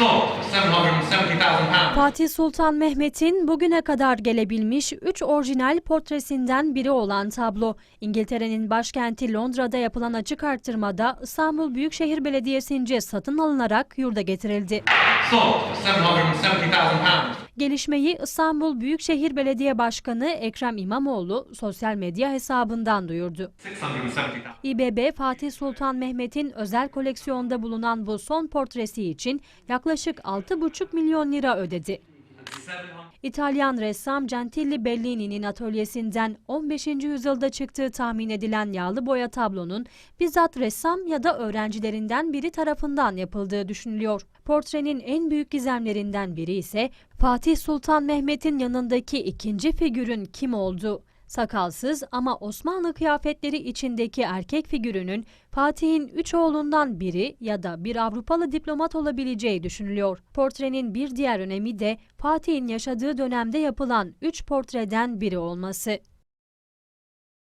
Sold for £770,000. Fatih Sultan Mehmet'in bugüne kadar gelebilmiş 3 orijinal portresinden biri olan tablo, İngiltere'nin başkenti Londra'da yapılan açık arttırmada İstanbul Büyükşehir Belediyesi'nce satın alınarak yurda getirildi. £770,000. Gelişmeyi İstanbul Büyükşehir Belediye Başkanı Ekrem İmamoğlu sosyal medya hesabından duyurdu. £670,000. İBB Fatih Sultan Mehmet'in özel koleksiyonda bulunan bu son portresi için yaklaşık 6,5 milyon lira ödedi. İtalyan ressam Gentili Bellini'nin atölyesinden 15. yüzyılda çıktığı tahmin edilen yağlı boya tablonun bizzat ressam ya da öğrencilerinden biri tarafından yapıldığı düşünülüyor. Portrenin en büyük gizemlerinden biri ise Fatih Sultan Mehmet'in yanındaki ikinci figürün kim olduğu. Sakalsız ama Osmanlı kıyafetleri içindeki erkek figürünün Fatih'in üç oğlundan biri ya da bir Avrupalı diplomat olabileceği düşünülüyor. Portrenin bir diğer önemi de Fatih'in yaşadığı dönemde yapılan üç portreden biri olması.